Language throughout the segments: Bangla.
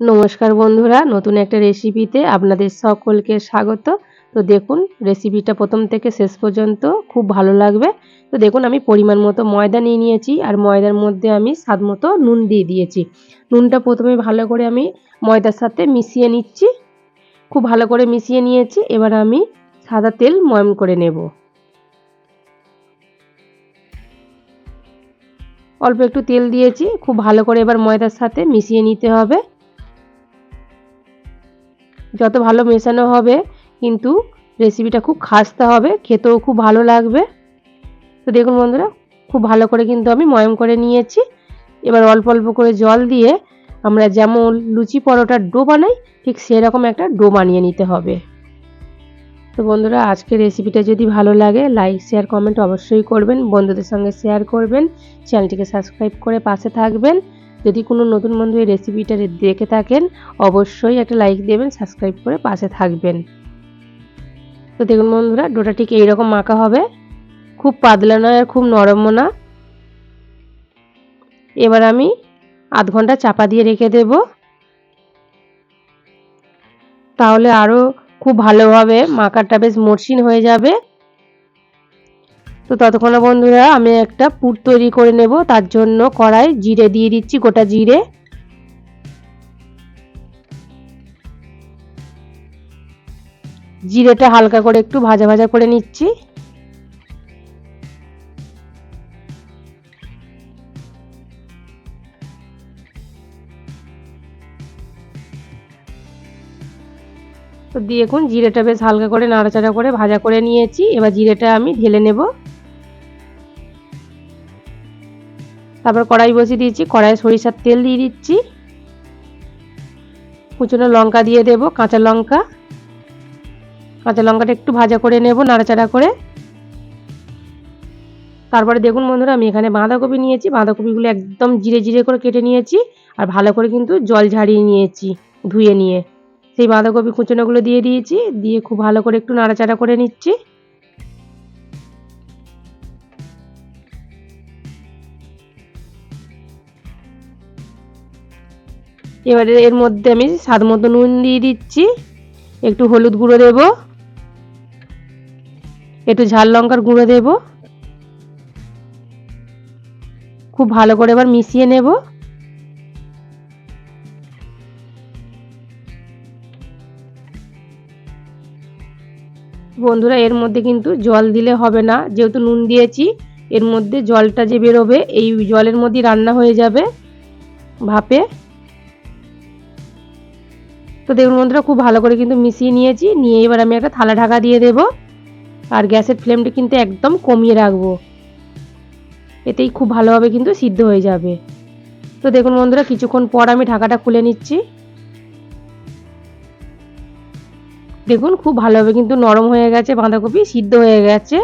নমস্কার বন্ধুরা, নতুন একটা রেসিপিতে আপনাদের সকলকে স্বাগত। তো দেখুন রেসিপিটা প্রথম থেকে শেষ পর্যন্ত খুব ভালো লাগবে। তো দেখুন, আমি পরিমাণ মতো ময়দা নিয়ে নিয়েছি আর ময়দার মধ্যে আমি স্বাদ মতো নুন দিয়ে দিয়েছি। নুনটা প্রথমে ভালো করে আমি ময়দার সাথে মিশিয়ে নিচ্ছি। খুব ভালো করে মিশিয়ে নিয়েছি, এবার আমি সাদা তেল ময়ম করে নেব। অল্প একটু তেল দিয়েছি, খুব ভালো করে এবার ময়দার সাথে মিশিয়ে নিতে হবে। যত ভালো মেশানো হবে, কিন্তু রেসিপিটা খুব খাস্তা হবে, খেতেও খুব ভালো লাগবে। তো দেখুন বন্ধুরা, খুব ভালো করে কিন্তু আমি ময়ম করে নিয়েছি। এবার অল্প অল্প করে জল দিয়ে আমরা যেমন লুচি পরোটার ডো বানাই, ঠিক সেরকম একটা ডো বানিয়ে নিতে হবে। তো বন্ধুরা, আজকের রেসিপিটা যদি ভালো লাগে লাইক শেয়ার কমেন্ট অবশ্যই করবেন। বন্ধুদের সঙ্গে শেয়ার করবেন। চ্যানেলটিকে সাবস্ক্রাইব করে পাশে থাকবেন। যদি কোনো নতুন বন্ধু এই রেসিপিটা দেখে থাকেন, অবশ্যই একটা লাইক দেবেন সাবস্ক্রাইব করে পাশে থাকবেন। তো দেখুন বন্ধুরা, ডোটা ঠিক এইরকম মাখা হবে। খুব পাতলা নয় আর খুব নরমও না। এবার আমি আধ ঘণ্টা চাপা দিয়ে রেখে দেব। তাহলে আরও খুব ভালোভাবে মাখাটা বেশ মসৃণ হয়ে যাবে। তো ততক্ষণে বন্ধুরা আমি একটা পুর তৈরি করে নেব। তার জন্য কড়াই জিরে দিয়ে দিচ্ছি, গোটা জিরে। জিরেটা হালকা করে একটু ভাজা ভাজা করে নিচ্ছি। তো দেখুন জিরেটা বেশ হালকা করে নাড়াচাড়া করে ভাজা করে নিয়েছি। এবার জিরেটা আমি ঢেলে নেব। তারপর কড়াই বসিয়ে দিয়েছি কড়াই সরিষার তেল দিয়ে দিচ্ছি। কুচনো লঙ্কা দিয়ে দেব, কাঁচা লঙ্কা। কাঁচা লঙ্কাটা একটু ভাজা করে নেব, নাড়াচাড়া করে। তারপরে দেখুন বন্ধুরা, আমি এখানে বাঁধাকপি নিয়েছি, বাঁধাকপিগুলো একদম জিরে জিরে করে কেটে নিয়েছি, আর ভালো করে কিন্তু জল ঝাড়িয়ে নিয়েছি ধুয়ে নিয়ে। সেই বাঁধাকপি কুচনোগুলো দিয়ে দিয়েছি, দিয়ে খুব ভালো করে একটু নাড়াচাড়া করে নিচ্ছি। এবারে এর মধ্যে আমি স্বাদ মতো নুন দিয়ে দিচ্ছি। একটু হলুদ গুঁড়ো দেব। একটু ঝাল লঙ্কার গুঁড়ো দেব। খুব ভালো করে এবার মিশিয়ে নেব। বন্ধুরা, এর মধ্যে কিন্তু জল দিলে হবে না। যেহেতু নুন দিয়েছি, এর মধ্যে জলটা যে বেরোবে, এই জলের মধ্যেই রান্না হয়ে যাবে ভাপে। তো দেখুন বন্ধুরা খুব ভালো করে কিন্তু মিশিয়ে নিয়েছি। নিয়ে এবার আমি একটা থালা ঢাকা দিয়ে দেব। আর গ্যাসের ফ্লেমটা কিন্তু একদম কমিয়ে রাখব। এতেই খুব ভালোভাবে কিন্তু সিদ্ধ হয়ে যাবে। তো দেখুন বন্ধুরা, কিছুক্ষণ পর আমি ঢাকাটা খুলে নিচ্ছি। দেখুন, খুব ভালোভাবে কিন্তু নরম হয়ে গেছে, বাঁধাকপি সিদ্ধ হয়ে গেছে।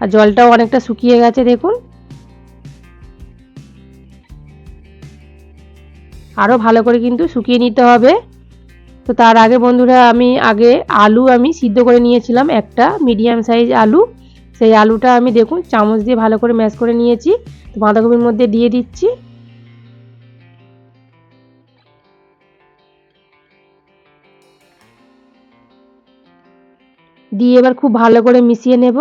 আর জলটাও অনেকটা শুকিয়ে গেছে, দেখুন। আরও ভালো করে কিন্তু শুকিয়ে নিতে হবে। তো তার আগে বন্ধুরা আমি আগে আলু আমি সিদ্ধ করে নিয়েছিলাম, একটা মিডিয়াম সাইজ আলু। সেই আলুটা আমি দেখুন চামচ দিয়ে ভালো করে ম্যাশ করে নিয়েছি। তো বাঁধাকপির মধ্যে দিয়ে দিচ্ছি। দিয়ে এবার খুব ভালো করে মিশিয়ে নেব।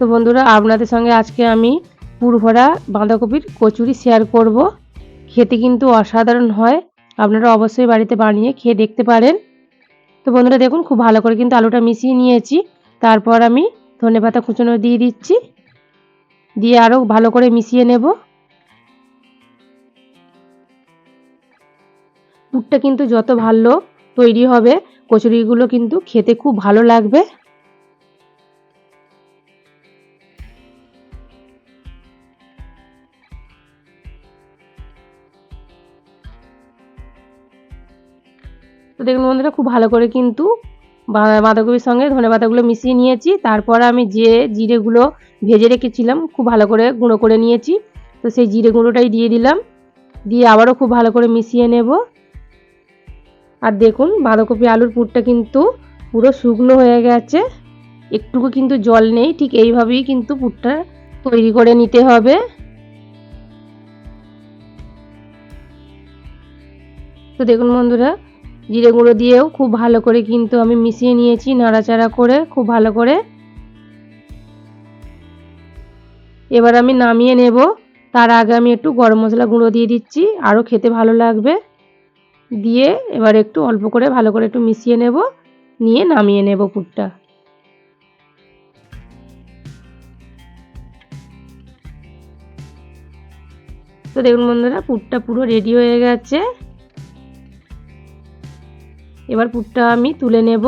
তো বন্ধুরা, আপনাদের সঙ্গে আজকে আমি পুরভরা বাঁধাকপির কচুরি শেয়ার করব। খেতে কিন্তু অসাধারণ হয়। আপনারা অবশ্যই বাড়িতে বানিয়ে খেয়ে দেখতে পারেন। তো বন্ধুরা, দেখুন, খুব ভালো করে কিন্তু আলুটা মিশিয়ে নিয়েছি। তারপর আমি ধনে পাতা কুচনো দিয়ে দিচ্ছি। দিয়ে আরও ভালো করে মিশিয়ে নেব। পুরটা কিন্তু যত ভালো তৈরি হবে, কচুরিগুলো কিন্তু খেতে খুব ভালো লাগবে। তো দেখুন বন্ধুরা, খুব ভালো করে কিন্তু বাঁধাকপির সঙ্গে ধনে পাতাগুলো মিশিয়ে নিয়েছি। তারপর আমি যে জিরেগুলো ভেজে রেখেছিলাম, খুব ভালো করে গুঁড়ো করে নিয়েছি। তো সেই জিরে গুঁড়োটাই দিয়ে দিলাম। দিয়ে আবারও খুব ভালো করে মিশিয়ে নেব। আর দেখুন, বাঁধাকপি আলুর পুরটা কিন্তু পুরো শুকনো হয়ে গেছে। একটুকু কিন্তু জল নেই, ঠিক এইভাবেই কিন্তু পুরটা তৈরি করে নিতে হবে। তো দেখুন বন্ধুরা জিরে গুঁড়ো দিয়েও খুব ভালো করে কিন্তু আমি মিশিয়ে নিয়েছি নাড়াচাড়া করে, খুব ভালো করে। এবার আমি নামিয়ে নেব। তার আগে আমি একটু গরম মশলা গুঁড়ো দিয়ে দিচ্ছি, আরও খেতে ভালো লাগবে। দিয়ে এবার একটু অল্প করে ভালো করে একটু মিশিয়ে নেব, নিয়ে নামিয়ে নেব পুরটা। তো দেখুন বন্ধুরা, পুরটা পুরো রেডি হয়ে গেছে। এবার পুরটা আমি তুলে নেব।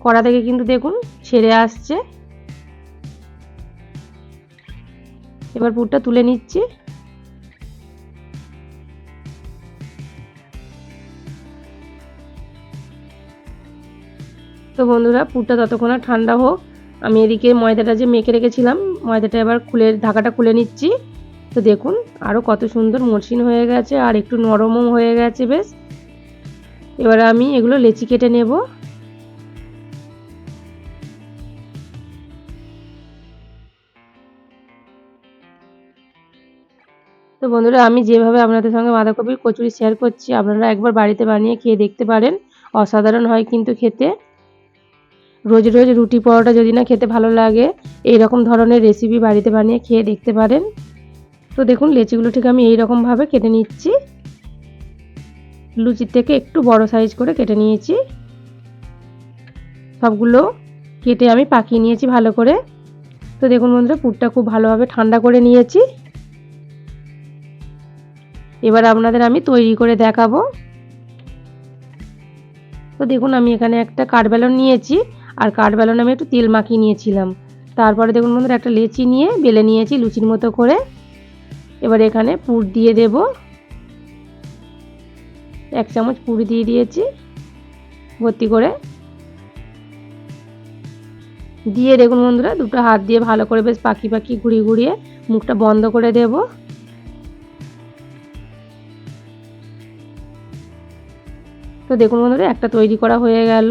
কড়া থেকে কিন্তু দেখুন ছেড়ে আসছে। এবার পুরটা তুলে নিচ্ছি। তো বন্ধুরা, পুরটা ততক্ষণ ঠান্ডা হোক। আমি এদিকে ময়দাটা যে মেখে রেখেছিলাম, ময়দাটা এবার খুলে, ঢাকাটা খুলে নিচ্ছি। তো দেখুন আরও কত সুন্দর মসৃণ হয়ে গেছে, আর একটু নরমও হয়ে গেছে, বেশ। এবার আমি এগুলো লেচি কেটে নেব। তো বন্ধুরা, আমি যেভাবে আপনাদের সঙ্গে বাঁধাকপির কচুরি শেয়ার করছি, আপনারা একবার বাড়িতে বানিয়ে খেয়ে দেখতে পারেন। অসাধারণ হয় কিন্তু খেতে। রোজ রোজ রুটি পরোটা যদি না খেতে ভালো লাগে এই রকম ধরনের রেসিপি বাড়িতে বানিয়ে খেয়ে দেখতে পারেন। তো দেখুন, লেচিগুলো ঠিক আমি এই রকমভাবে কেটে নিচ্ছি। লুচির থেকে একটু বড় সাইজ করে কেটে নিয়েছি। সবগুলো কেটে আমি পাকিয়ে নিয়েছি ভালো করে। তো দেখুন বন্ধুরা, পুরটা খুব ভালোভাবে ঠান্ডা করে নিয়েছি। এবার আপনাদের আমি তৈরি করে দেখাবো। তো দেখুন, আমি এখানে একটা কাঠবেলন নিয়েছি। আর কাঠবেলনে আমি একটু তেল মাখিয়ে নিয়েছিলাম। তারপরে দেখুন বন্ধুরা, একটা লেচি নিয়ে বেলে নিয়েছি লুচির মতো করে। এবার এখানে পুর দিয়ে দেব। এক চামচ পুর দিয়ে দিয়েছি, ভর্তি করে। দিয়ে দেখুন বন্ধুরা, দুটো হাত দিয়ে ভালো করে বেশ পাখি পাখি ঘুরিয়ে ঘুরিয়ে মুখটা বন্ধ করে দেব। তো দেখুন বন্ধুরা, একটা তৈরি করা হয়ে গেল।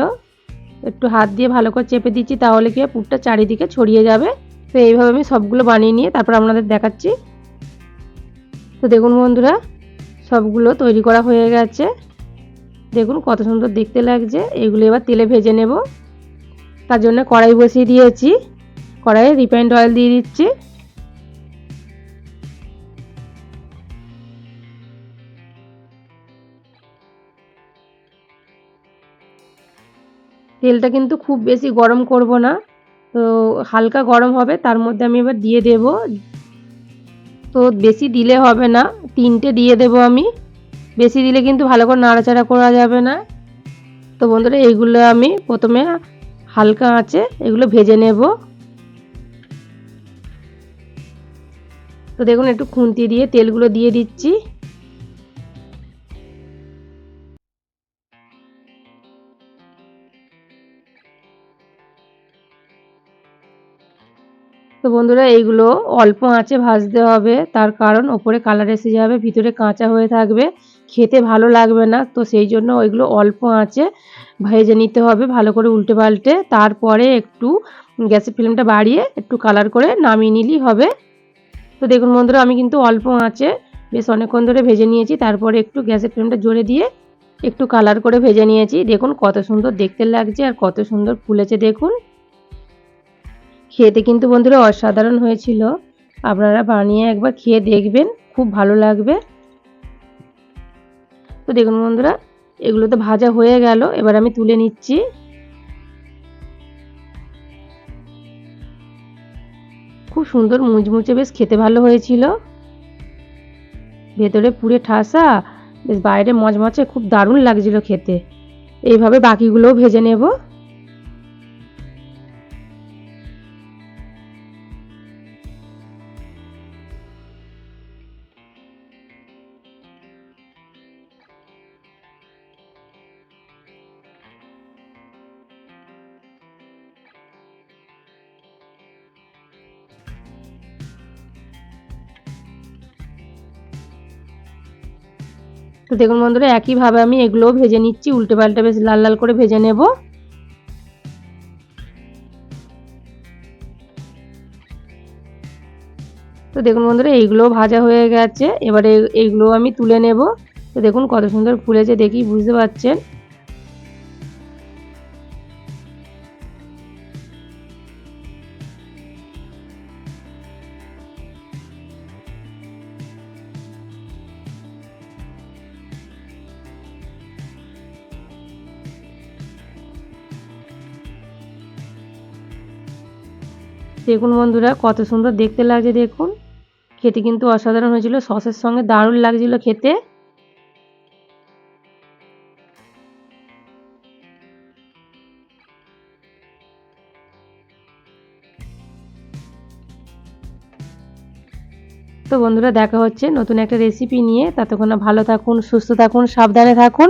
একটু হাত দিয়ে ভালো করে চেপে দিচ্ছি, তাহলে কি পুরটা চারিদিকে ছড়িয়ে যাবে। তো এইভাবে আমি সবগুলো বানিয়ে নিয়ে তারপর আপনাদের দেখাচ্ছি। তো দেখুন বন্ধুরা সবগুলো তৈরি করা হয়ে গেছে। দেখুন কত সুন্দর দেখতে লাগছে। এগুলো এবার তেলে ভেজে নেব। তার জন্য কড়াই বসিয়ে দিয়েছি। কড়াইয়ে রিফাইন্ড অয়েল দিয়ে দিচ্ছি। তেলটা কিন্তু খুব বেশি গরম করব না। তো হালকা গরম হবে, তার মধ্যে আমি এবার দিয়ে দেব তো বেশি দিলে হবে না, তিনটে দিয়ে দেব আমি। বেশি দিলে কিন্তু ভালো করে নাড়াচাড়া করা যাবে না। তো বন্ধুরা, এইগুলো আমি প্রথমে হালকা আছে এগুলো ভেজে নেব। তো দেখুন, একটু খুন্তি দিয়ে তেলগুলো দিয়ে দিচ্ছি। তো বন্ধুরা, এইগুলো অল্প আঁচে ভাজতে হবে। তার কারণ ওপরে কালার এসে যাবে, ভিতরে কাঁচা হয়ে থাকবে। খেতে ভালো লাগবে না, তো সেই জন্য ওইগুলো অল্প আঁচে ভেজে নিতে হবে ভালো করে উল্টে পাল্টে। তারপরে একটু গ্যাসের ফ্লেমটা বাড়িয়ে একটু কালার করে নামিয়ে নিলেই হবে। তো দেখুন বন্ধুরা, আমি কিন্তু অল্প আঁচে বেশ অনেকক্ষণ ধরে ভেজে নিয়েছি। তারপরে একটু গ্যাসের ফ্লেমটা জোরে দিয়ে একটু কালার করে ভেজে নিয়েছি। দেখুন কত সুন্দর দেখতে লাগছে আর কত সুন্দর ফুলেছে দেখুন। খেতে কিন্তু বন্ধুরা অসাধারণ হয়েছিল। আপনারা বানিয়ে একবার খেয়ে দেখবেন, খুব ভালো লাগবে। তো দেখুন বন্ধুরা, এগুলো তো ভাজা হয়ে গেল, এবার আমি তুলে নিচ্ছি। খুব সুন্দর মুচমুচে বেশ খেতে ভালো হয়েছিল। ভেতরে পুরে ঠাসা, বেশ বাইরে মচমচে, খুব দারুণ লাগছিল খেতে। এইভাবে বাকিগুলোও ভেজে নেব। তো দেখুন বন্ধুরা, একইভাবে আমি এগুলোও ভেজে নিচ্ছি, উল্টে পাল্টে বেশ লাল লাল করে ভেজে নেব। তো দেখুন বন্ধুরা এইগুলো ভাজা হয়ে গেছে, এবারে এইগুলো আমি তুলে নেব। তো দেখুন কত সুন্দর ফুলেছে দেখি বুঝতে পারছেন। দেখুন বন্ধুরা, কত সুন্দর দেখতে লাগছে, দেখুন। খেতে কিন্তু অসাধারণ হয়েছিল, সসের সঙ্গে দারুণ লাগছিল খেতে। তো বন্ধুরা, দেখা হচ্ছে নতুন একটা রেসিপি নিয়ে। ততক্ষণ ভালো থাকুন, সুস্থ থাকুন, সাবধানে থাকুন।